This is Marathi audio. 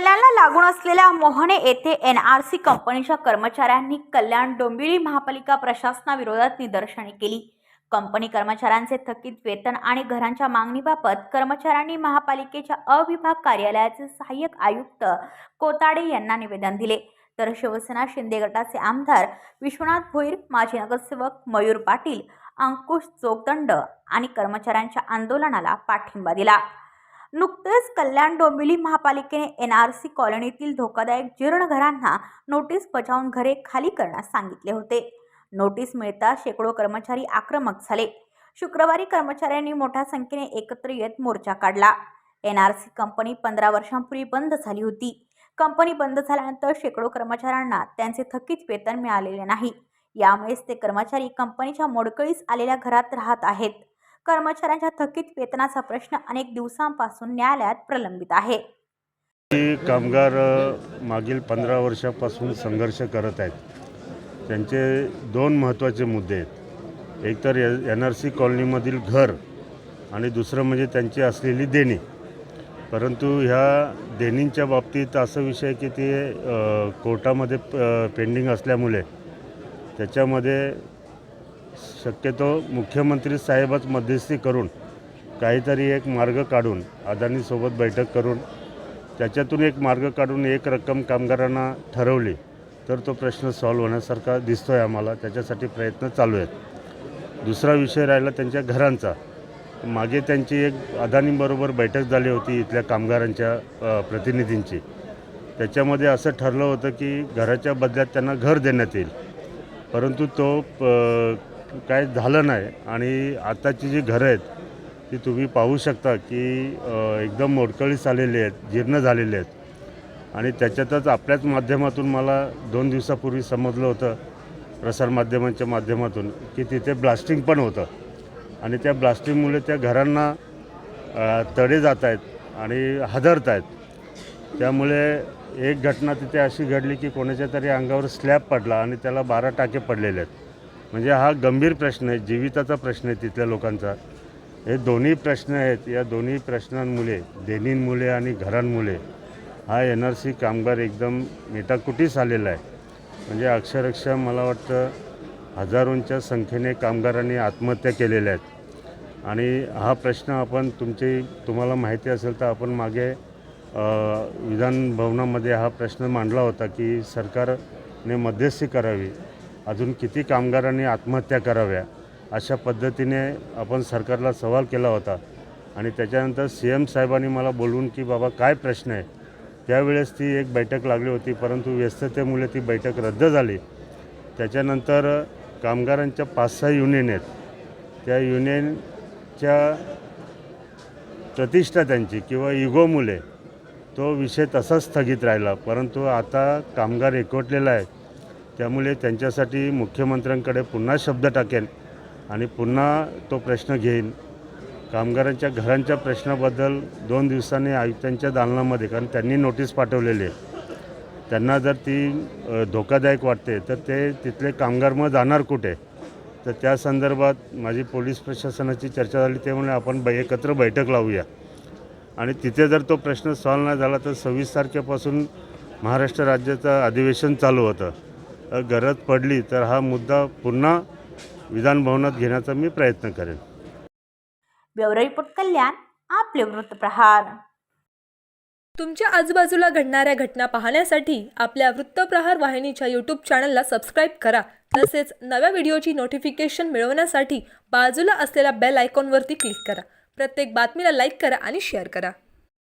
कल्याणला लागून असलेल्या मोहने येथे एन आर सी कंपनीच्या कर्मचाऱ्यांनी कल्याण डोंबिवली महापालिका प्रशासनाविरोधात निदर्शने केली. कंपनी कर्मचाऱ्यांचे थकीत वेतन आणि घरांच्या मागणीबाबत कर्मचाऱ्यांनी महापालिकेच्या अविभाग कार्यालयाचे सहाय्यक आयुक्त कोताडे यांना निवेदन दिले. तर शिवसेना शिंदे गटाचे आमदार विश्वनाथ भोईर माजी नगरसेवक मयूर पाटील अंकुश जोगदंड आणि कर्मचाऱ्यांच्या आंदोलनाला पाठिंबा दिला. नुकतेच कल्याण डोंबिवली महापालिकेने एन आर सी कॉलनीतील धोकादायक जीर्ण घरांना नोटीस बजावून घरे खाली करण्यास सांगितले होते. नोटीस मिळता शेकडो कर्मचारी आक्रमक झाले. शुक्रवारी कर्मचाऱ्यांनी मोठ्या संख्येने एकत्र येत मोर्चा काढला. एन आर सी कंपनी पंधरा वर्षांपूर्वी बंद झाली होती. कंपनी बंद झाल्यानंतर शेकडो कर्मचाऱ्यांना त्यांचे थकीत वेतन मिळालेले नाही. यामुळेच ते कर्मचारी कंपनीच्या मोडकळीस आलेल्या घरात राहत आहेत. कर्मचाऱ्यांच्या थकीत वेतनाचा प्रश्न अनेक दिवसांपासून न्यायालयात प्रलंबित आहे. की कामगार मागील पंधरा वर्षापासून संघर्ष करत आहेत. त्यांचे दोन महत्त्वाचे मुद्दे आहेत. एक तर एन आर सी कॉलनीमधील घर आणि दुसरं म्हणजे त्यांची असलेली देणी. परंतु ह्या देणींच्या बाबतीत असं विषय की ते कोर्टामध्ये प- पेंडिंग असल्यामुळे त्याच्यामध्ये शक्यतो मुख्यमंत्री साहेबच मध्यस्थी करून काहीतरी एक मार्ग काढून अदानीसोबत बैठक करून त्याच्यातून एक मार्ग काढून एक रक्कम कामगारांना ठरवली तर तो प्रश्न सॉल्व्ह होण्यासारखा दिसतो आहे आम्हाला. त्याच्यासाठी प्रयत्न चालू आहेत. दुसरा विषय राहिला त्यांच्या घरांचा. मागे त्यांची एक अदानींबरोबर बैठक झाली होती इथल्या कामगारांच्या प्रतिनिधींची. त्याच्यामध्ये असं ठरलं होतं की घराच्या बदल्यात त्यांना घर देण्यात येईल. परंतु तो प- काय झालं नाही. आणि आताची जी घरं आहेत ती तुम्ही पाहू शकता की एकदम मोडकळीस आलेली आहेत जीर्ण झालेले आहेत. आणि त्याच्यातच आपल्याच माध्यमातून मला दोन दिवसापूर्वी समजलं होतं प्रसारमाध्यमांच्या माध्यमातून की तिथे ब्लास्टिंग पण होतं. आणि त्या ब्लास्टिंगमुळे त्या घरांना तडे जात आहेत आणि हादरत आहेत. त्यामुळे एक घटना तिथे अशी घडली की कोणाच्या तरी अंगावर स्लॅब पडला आणि त्याला बारा टाके पडलेले आहेत. म्हणजे हा गंभीर प्रश्न आहे जीविताचा प्रश्न आहे तिथल्या लोकांचा. हे दोन्ही प्रश्न आहेत या दोन्ही प्रश्नांमुळे देणींमुळे आणि घरांमुळे हा एन आर सी कामगार एकदम मेटाकुटीस आलेला आहे. म्हणजे अक्षरशः मला वाटतं हजारोंच्या संख्येने कामगारांनी आत्महत्या केलेल्या आहेत. आणि हा प्रश्न आपण तुमची तुम्हाला माहिती असेल तर आपण मागे विधानभवनामध्ये विधान भवनामध्ये हा प्रश्न मांडला होता की सरकारने मध्यस्थी करावी. अजून किती कामगारांनी आत्महत्या कराव्या अशा पद्धतीने आपण सरकारला सवाल केला होता. आणि त्याच्यानंतर सी एम साहेबांनी मला बोलवून की बाबा काय प्रश्न आहे? त्यावेळेस ती एक बैठक लागली होती परंतु व्यस्ततेमुळे ती बैठक रद्द झाली. त्याच्यानंतर कामगारांच्या पाच सहा युनियन आहेत. त्या युनियनच्या प्रतिष्ठा त्यांची किंवा इगोमुळे तो विषय तसाच स्थगित राहिला. परंतु आता कामगार एकवटलेला आहे. त्यामुळे त्यांच्यासाठी मुख्यमंत्र्यांकडे पुन्हा शब्द टाकेन आणि पुन्हा तो प्रश्न घेईन कामगारांच्या घरांच्या प्रश्नाबद्दल दोन दिवसांनी आयुक्तांच्या दालनामध्ये कारण त्यांनी नोटीस पाठवलेली आहे. त्यांना जर ती धोकादायक वाटते तर ते तिथले कामगार मग जाणार कुठे? तर त्या संदर्भात माझी पोलीस प्रशासनाची चर्चा झाली त्यामुळे आपण बै एकत्र बैठक लावूया. आणि तिथे जर तो प्रश्न सॉल्व नाही झाला तर सव्वीस तारखेपासून महाराष्ट्र राज्याचं अधिवेशन चालू होतं. गरज पडली तर हा मुद्दा पुन्हा विधानभवनात घेण्याचा मी प्रयत्न करेन. ब्युरो रिपोर्ट कल्याण आपले वृत्तप्रहार तुमच्या आजूबाजूला घडणाऱ्या घटना पाहण्यासाठी आपल्या वृत्तप्रहार वाहिनीच्या यूट्यूब चॅनलला सबस्क्राईब करा. तसेच नव्या व्हिडिओची नोटिफिकेशन मिळवण्यासाठी बाजूला असलेल्या बेल आयकॉनवरती क्लिक करा. प्रत्येक बातमीला लाईक करा आणि शेअर करा.